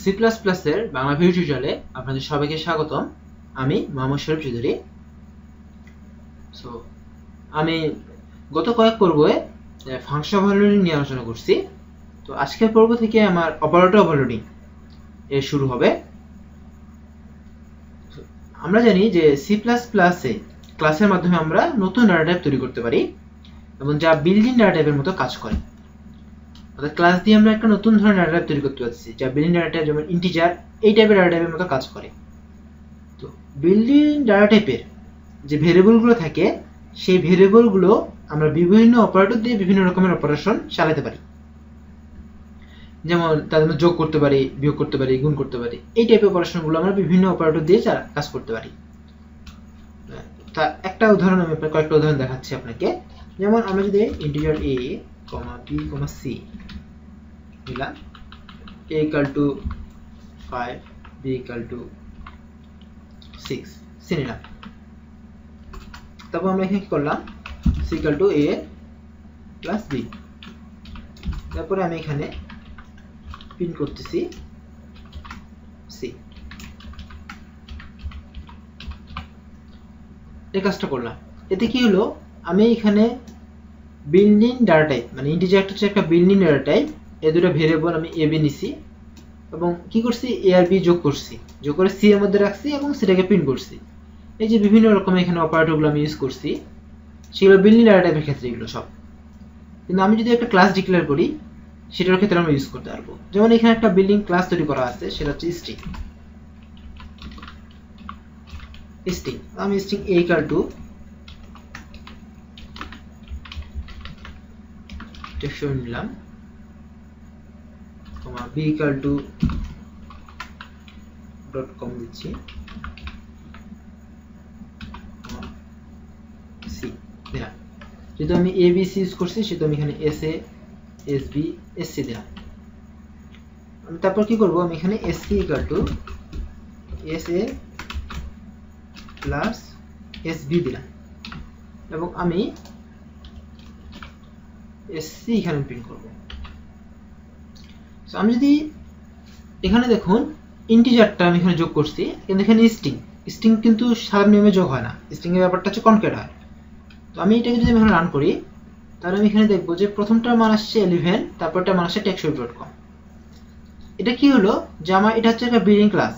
C plus প্লাসের Bangla video টিউটোরিয়ালে আপনাদের সবাইকে স্বাগতম। আমি মোহাম্মদ শরীফ চৌধুরী। সো আমি গত কয়েক পর্বে ফাংশন ওভারলোডিং নিয়ে আলোচনা করছি। তো আজকের পর্ব থেকে আমার অপারেটর ওভারলোডিং এর শুরু হবে। আমরা জানি যে সি প্লাস প্লাসে ক্লাসের মাধ্যমে আমরা নতুন ডাটা টাইপ তৈরি করতে পারি এবং যা বিল্ডিং ডাটা টাইপের মতো কাজ করে। অর্থাৎ ক্লাস দিয়ে আমরা একটা নতুন ধরনের ডাটা টাইপ তৈরি করতে পারছি যা বিল্ডিং ডাটা টাইপ যেমন ইন্টিজার এই টাইপের ডাটা টাইপের মতো কাজ করে। তো বিল্ডিং ডাটা টাইপের যে ভেরিয়েবলগুলো থাকে, সেই ভেরিয়েবলগুলো আমরা বিভিন্ন অপারেটর দিয়ে বিভিন্ন রকমের অপারেশন চালাতে পারি। যেমন তাদের যোগ করতে পারি, বিয়োগ করতে পারি, গুণ করতে পারি, এই টাইপের অপারেশনগুলো আমরা বিভিন্ন অপারেটর দিয়ে কাজ করতে পারি। তা একটা উদাহরণ আমি, কয়েকটা উদাহরণ দেখাচ্ছি আপনাকে। যেমন আমরা যদি integer a comma b comma c নিলাম a equal to 5 b equal to 6 c নিলাম তারপর আমরা এখানে কি করলাম c equal to plus b. তারপরে আমি এখানে প্রিন্ট করতেছি c এই কাজটা করলাম এতে কি হলো আমি এখানে বিল্ডিং ডাটা টাইপ মানে ইন্টিজার হচ্ছে একটা বিল্ডিং ডাটা টাইপ এই দুটো ভেরিয়েবল আমি এ বি নিছি, এবং কি করছি? এ আর বি যোগ করছি, যোগ করে সি এর মধ্যে রাখছি এবং সেটাকে প্রিন্ট করছি। এই যে বিভিন্ন রকম এখানে অপারেটরগুলো আমি ইউজ করছি, সেগুলো বিল্ডিং ডাটা টাইপের ক্ষেত্রে এগুলো সব। কিন্তু আমি যদি একটা ক্লাস ডিক্লেয়ার করি, সেটার ক্ষেত্রে আমরা ইউজ করতে পারব। যেমন এখানে একটা বিল্ডিং ক্লাস তৈরি করা আছে, সেটা হচ্ছে স্ট্রিং স্ট্রিং আমি string a equal to texture নিলাম comma b to dot com দিচ্ছি সি দিলাম। যেহেতু আমি এ বি ইউজ করছি, সেহেতু আমি এখানে s a s b s c দিলাম। আমি তারপর কি করব? আমি এখানে s c equal to s a plus s b দিলাম। এবং আমি এসসি এখানে প্রিন্ট করব। আমি যদি এখানে দেখুন ইন্টিজারটা আমি এখানে যোগ করছি কিন্তু এখানে স্ট্রিং স্ট্রিং কিন্তু সাধারণ নিয়মে যোগ হয় না। স্ট্রিং ব্যাপারটা হচ্ছে কনকেট হয়। তো আমি এটাকে যদি এখানে রান করি, তাহলে আমি এখানে দেখব যে প্রথমটার মান আসছে এলিভেন তারপরটা মান আসছে টেক্সট ডট কম এটা কি হলো? যে আমার এটা হচ্ছে একটা বিল্ডিং ক্লাস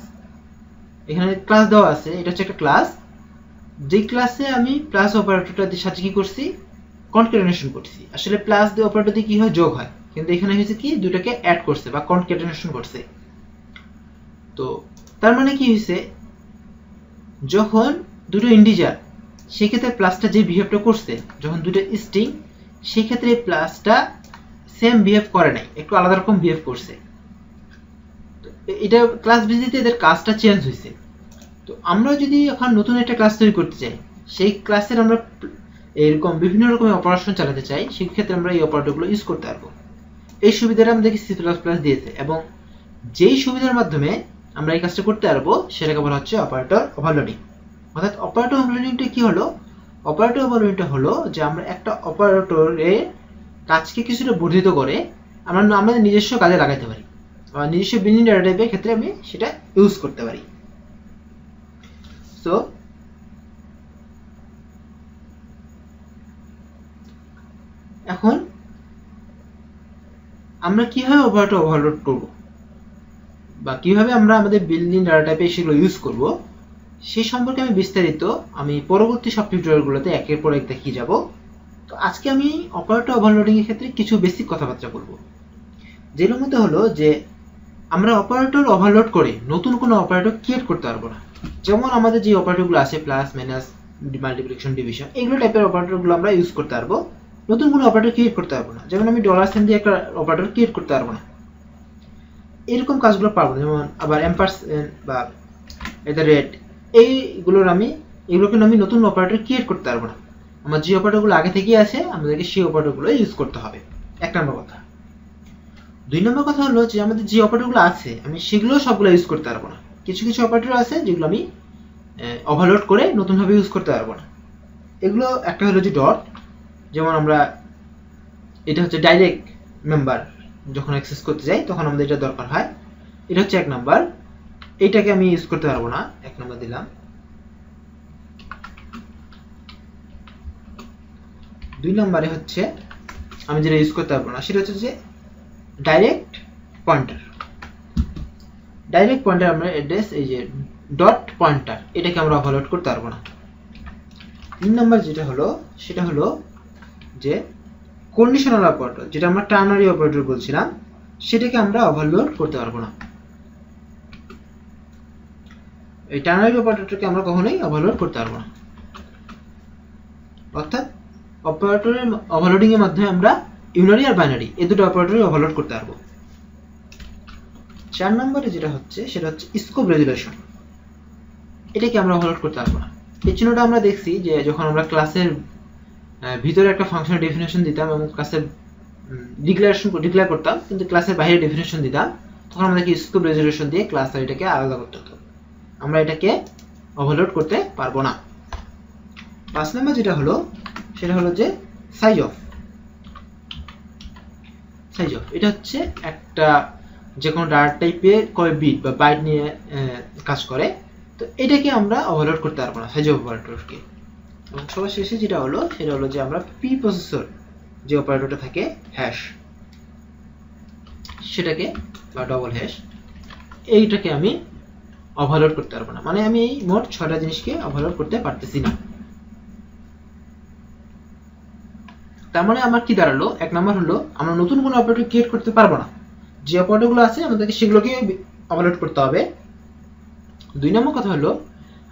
এখানে ক্লাস দেওয়া আছে, এটা হচ্ছে একটা ক্লাস যে ক্লাসে আমি প্লাস অপারেটরটার সাথে কি করছি? কনকেটেনেশন করছি আসলে প্লাস দিয়ে অপারেটর দিয়ে কি হয়? যোগ হয়। কিন্তু এখানে হয়েছে কি? দুটাকে অ্যাড করছে বা কনকেটেনেশন করছে। তো তার মানে কি হয়েছে? যখন দুটো ইন্ডিজার সেক্ষেত্রে প্লাসটা যে বিহেভটা করছে, যখন দুটো স্ট্রিং সেক্ষেত্রে প্লাসটা সেম বিহেভ করে নাই। একটু আলাদা রকম বিহেভ করছে। এটা ক্লাস ভিজিতে এদের কাজটা চেঞ্জ হয়েছে। তো আমরা যদি এখন নতুন একটা ক্লাস তৈরি করতে চাই, সেই ক্লাসের আমরা এরকম বিভিন্ন রকমের অপারেশন চালাতে চাই, সেক্ষেত্রে আমরা এই অপারেটরগুলো ইউজ করতে পারব। এই সুবিধাটা আমাদেরকে সি প্লাস প্লাস দিয়েছে এবং যেই সুবিধার মাধ্যমে আমরা এই কাজটা করতে পারব, সেটাকে বলা হচ্ছে অপারেটর ওভারলোডিং অর্থাৎ অপারেটর ওভারলোডিংটা কি হলো? অপারেটর ওভারলোডিংটা হলো যে আমরা একটা অপারেটরের কাজকে কিছুটা বর্ধিত করে আমরা আমাদের নিজস্ব কাজে লাগাতে পারি। নিজস্ব বিল্ডিং ডাটা টাইপের ক্ষেত্রে আমি সেটা ইউজ করতে পারি। সো এখন আমরা কীভাবে ওভারটা ওভারলোড করব? বা কীভাবে আমরা আমাদের বিল্ডিং ডাটা টাইপে সেগুলো ইউজ করব? সেই সম্পর্কে আমি বিস্তারিত আমি পরবর্তী সব টিউটোরিয়ালগুলোতে একের পর এক দেখিয়ে যাব। তো আজকে আমি অপারেটর ওভারলোডিং এর ক্ষেত্রে কিছু বেসিক কথাবার্তা বলব। যেগুলোর মধ্যে হলো যে আমরা অপারেটর ওভারলোড করে নতুন কোনো অপারেটর ক্রিয়েট করতে পারব না। যেমন আমাদের যে অপারেটরগুলো আছে প্লাস মাইনাস মাল্টিপ্লিকেশন ডিভিশন এগুলো টাইপের অপারেটরগুলো আমরা ইউজ করতে পারব। নতুন কোনো অপারেটর ক্রিয়েট করতে পারব না। যেমন আমি ডলার সাইন দিয়ে একটা অপারেটর ক্রিয়েট করতে পারব না। এরকম কাজগুলো পারব যেমন আবার এম্পারসেন্ট বা এট রেট এইগুলোর আমি, এগুলোকে আমি নতুন অপারেটর ক্রিয়েট করতে পারব না। আমার যে অপারেটরগুলো আগে থেকেই আছে, আমাদেরকে সেই অপারেটরগুলো ইউজ করতে হবে। এক নম্বর কথা। দুই নম্বর কথা হলো যে, আমাদের যে অপারেটরগুলো আছে, আমি সেগুলো সবগুলো ইউজ করতে পারব না। কিছু কিছু অপারেটর আছে যেগুলো আমি ওভারলোড করে নতুনভাবে ইউজ করতে পারব না। এগুলো একটা হলো যে ডট যেমন আমরা এটা হচ্ছে ডাইরেক্ট মেম্বার যখন অ্যাক্সেস করতে যাই, তখন আমাদের এটা দরকার হয়। এটা হচ্ছে এক নাম্বার এইটাকে আমি ইউজ করতে পারব না। এক নাম্বার দিলাম। দুই নম্বরে হচ্ছে আমি যেটা ইউজ করতে পারব না, সেটা হচ্ছে যে ডাইরেক্ট পয়েন্টার ডাইরেক্ট পয়েন্টার আমরা অ্যাড্রেস এই যে ডট পয়েন্টার এটাকে আমরা ওভারলোড করতে পারব না। তিন নম্বর যেটা হলো, সেটা হলো যে কন্ডিশনাল অপারেটর যেটা আমরা টার্নারি অপারেটর বলছিলাম, সেটাকে আমরা ওভারলোড করতে পারব না। এই টার্নারি অপারেটরকে আমরা কখনোই ওভারলোড করতে পারব না। অর্থাৎ অপারেটরের ওভারলোডিং এর মাধ্যমে আমরা ইউনারি আর বাইনারি এই দুটো অপারেটরই ওভারলোড করতে পারব। চার নম্বরে যেটা হচ্ছে, সেটা হচ্ছে স্কোপ রেজুলেশন এটাকে আমরা ওভারলোড করতে পারব না। এই চিহ্নটা আমরা দেখছি যে যখন আমরা ক্লাসের ভিতরে একটা ফাংশনের ডেফিনেশন দিতাম এবং ক্লাসের ডিক্লারেশন ডিক্লেয়ার করতাম, কিন্তু ক্লাসের বাইরে ডেফিনেশন দিতাম, তখন আমাদেরকে স্কোপ রেজুলেশন দিয়ে ক্লাস আর এটাকে আলাদা করতে হতো। আমরা এটাকে ওভারলোড করতে পারব না। পাঁচ নম্বর যেটা হলো, সেটা হলো যে সাইজ অফ সাইজ অফ এটা হচ্ছে একটা যে কোনো ডাটা টাইপে কয় বিট বা বাইট নিয়ে কাজ করে, তো এটাকে আমরা ওভারলোড করতে পারব না সাইজ অফ অপারেটরকে এবং সবার শেষে যেটা হলো, সেটা হলো যে আমরা পি প্রসেসর যে অপারেটরটা থাকে হ্যাশ সেটাকে, বা ডবল হ্যাশ এইটাকে আমি ওভারলোড করতে পারব না। মানে আমি এই মোট ছয়টা জিনিসকে ওভারলোড করতে পারতেছি না। তার মানে আমার কি দাঁড়াল? এক নম্বর হলো, আমরা নতুন কোনো অপারেটর ক্রিয়েট করতে পারব না। যে অপারেটরগুলো আছে, আমাদেরকে সেগুলোকে ওভারলোড করতে হবে। দুই নম্বর কথা হলো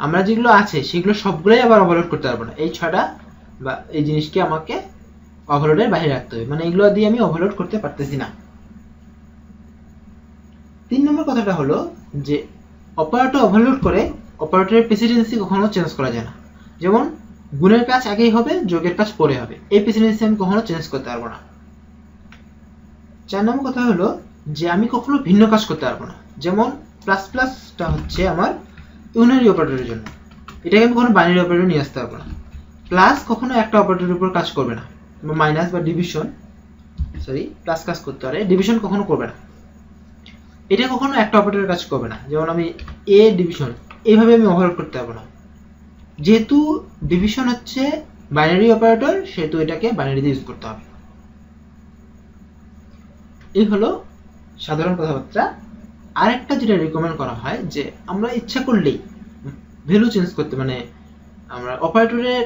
আমরা যেগুলো আছে, সেগুলো সবগুলোই আবার ওভারলোড করতে পারব না। এই ছটা বা এই জিনিসকে আমাকে ওভারলোডের বাইরে রাখতে হবে। মানে এগুলো দিয়ে আমি ওভারলোড করতে পারতেছি না। তিন নম্বর কথাটা হলো যে অপারেটর ওভারলোড করে অপারেটরের প্রেসিডেন্সি কখনো চেঞ্জ করা যায় না। যেমন, গুণের কাজ আগেই হবে, যোগের কাজ পরে হবে। এই প্রেসিডেন্সি আমি কখনো চেঞ্জ করতে পারব না। চার নম্বর কথা হলো যে, আমি কখনো ভিন্ন কাজ করতে পারব না। যেমন প্লাস প্লাসটা হচ্ছে আমার ইউনারি অপারেটরের জন্য। এটাকে আমি কখনো বাইনারি অপারেটর নিয়ে আসতে পারব না। প্লাস কখনো একটা অপারেটরের উপর কাজ করবে না। বা মাইনাস বা ডিভিশন সরি প্লাস কাজ করতে পারে। ডিভিশন কখনো করবে না। এটা কখনো একটা অপারেটরের কাজ করবে না। যেমন আমি এ ডিভিশন এইভাবে আমি ওভারলোড করতে পারব না। যেহেতু ডিভিশন হচ্ছে বাইনারি অপারেটর সেহেতু এটাকে বাইনারি দিয়ে ইউজ করতে হবে। এই হলো সাধারণ কথাবার্তা। আরেকটা যেটা রিকমেন্ড করা হয় যে আমরা ইচ্ছা করলেই ভ্যালু চেঞ্জ করতে মানে আমরা অপারেটরের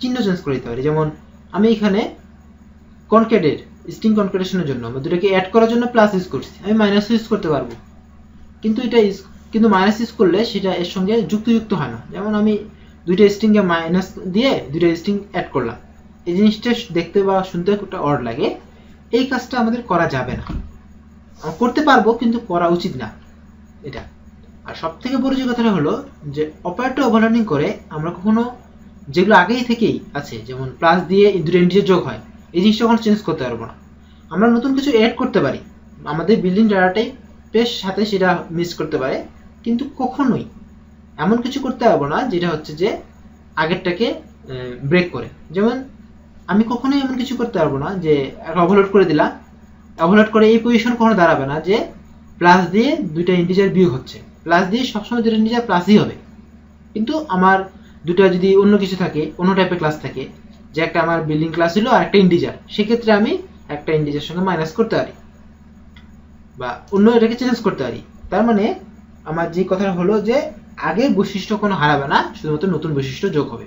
চিহ্ন চেঞ্জ করে দিতে পারি। যেমন আমি এখানে কনকেটের স্ট্রিং কনকেটেশনের জন্য, আমরা দুটাকে অ্যাড করার জন্য প্লাস ইউজ করছি। আমি মাইনাস ইউজ করতে পারব। কিন্তু এটা কিন্তু মাইনাস ইউজ করলে সেটা এর সঙ্গে যুক্তযুক্ত হয় না। যেমন আমি দুইটা স্ট্রিংকে মাইনাস দিয়ে দুইটা স্ট্রিং অ্যাড করলাম। এই জিনিসটা দেখতে বা শুনতে একটা অড লাগে। এই কাজটা আমাদের করা যাবে না। করতে পারব কিন্তু করা উচিত না। এটা। আর সব থেকে বড় যে কথাটা হলো যে অপারেটর ওভারলোডিং করে আমরা কখনো যেগুলো আগেই থেকেই আছে, যেমন প্লাস দিয়ে দুটো ইন্টিজার যোগ হয়, এই জিনিসটা কখনো চেঞ্জ করতে পারব না। আমরা নতুন কিছু অ্যাড করতে পারি। আমাদের বিল্ডিং ডাটাটাই বেশ সাথে সেটা মিস করতে পারে, কিন্তু কখনোই এমন কিছু করতে পারব না, যেটা হচ্ছে যে আগেরটাকে ব্রেক করে। যেমন আমি কখনোই এমন কিছু করতে পারব না যে ওভারলোড করে দিলাম ওভারলোড করে এই পজিশন কখনো দাঁড়াবে না যে প্লাস দিয়ে দুইটা ইন্টিজার বিয়োগ হচ্ছে। প্লাস দিয়ে সবসময় দুটো ইন্টিজার প্লাসই হবে। কিন্তু আমার দুটো যদি অন্য কিছু থাকে, অন্য টাইপের ক্লাস থাকে, যে একটা আমার বিল্ডিং ক্লাস হলো আর একটা ইন্টিজার সেক্ষেত্রে আমি একটা ইন্টিজার সঙ্গে মাইনাস করতে পারি বা অন্য এটাকে চেঞ্জ করতে পারি। তার মানে আমার যে কথাটা হলো যে আগের বৈশিষ্ট্য কোনো হারাবে না, শুধুমাত্র নতুন বৈশিষ্ট্য যোগ হবে।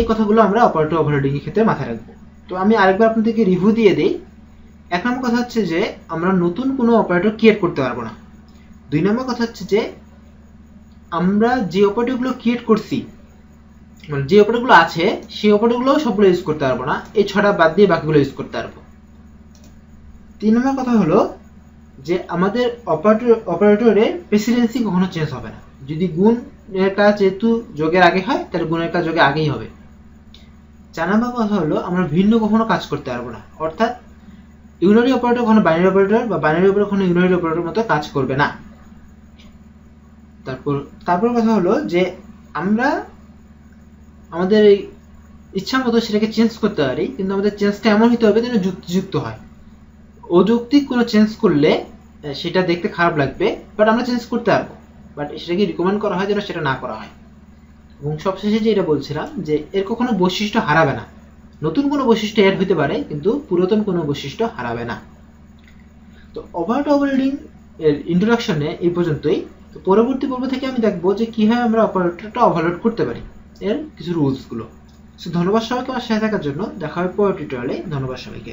এই কথাগুলো আমরা অপারেটর এর ক্ষেত্রে মাথায় রাখব। তো আমি আরেকবার আপনাদেরকে রিভিউ দিয়ে দিই। এক নম্বর কথা হচ্ছে যে, আমরা নতুন কোনো অপারেটর ক্রিয়েট করতে পারব না। দুই নম্বর কথা হচ্ছে যে, আমরা যে অপারেটরগুলো ক্রিয়েট করছি মানে যে অপারেটরগুলো আছে, সেই অপারেটরগুলো সবগুলো ইউজ করতে পারব না। এই ছটা বাদ দিয়ে বাকিগুলো ইউজ করতে পারব। তিন নম্বর কথা হলো যে, আমাদের অপারেটর অপারেটরের প্রেসিডেন্সি কখনো চেঞ্জ হবে না। যদি গুণের কাজ যেহেতু যোগের আগে হয়, তাহলে গুণের কাজ যোগে আগেই হবে। চার নম্বর কথা হলো, আমরা ভিন্ন কখনো কাজ করতে পারব না। অর্থাৎ ইউনারি অপারেটর কখনো বাইনারি অপারেটর বা বাইনারি অপারেটর কখনো ইউনারি অপারেটর মতো কাজ করবে না। তারপর তারপর কথা হলো যে আমরা আমাদের এই ইচ্ছা মতো সেটাকে চেঞ্জ করতে পারি, কিন্তু আমাদের চেঞ্জটা এমন হতে হবে যেন যুক্তিযুক্ত হয়। অযৌক্তিক কোনো চেঞ্জ করলে সেটা দেখতে খারাপ লাগবে বাট আমরা চেঞ্জ করতে পারব। বাট সেটাকে রিকমেন্ড করা হয় যেন সেটা না করা হয়। এবং সবশেষে যে এটা বলছিলাম, যে এর কখনো বৈশিষ্ট্য হারাবে না। নতুন কোনো বৈশিষ্ট্য অ্যাড হতে পারে, কিন্তু পুরাতন কোনো বৈশিষ্ট্য হারাবে না। তো ওভার ওভারলোডিং এর ইন্ট্রোডাকশনে এই পর্যন্তই। তো পরবর্তী পর্ব থেকে আমি দেখব যে কীভাবে আমরা অপারেটরটা ওভারলোড করতে পারি এর কিছু রুলসগুলো সো ধন্যবাদ সবাইকে আমার সাথে থাকার জন্য। দেখা হবে পরের টিউটোরিয়ালে ধন্যবাদ সবাইকে।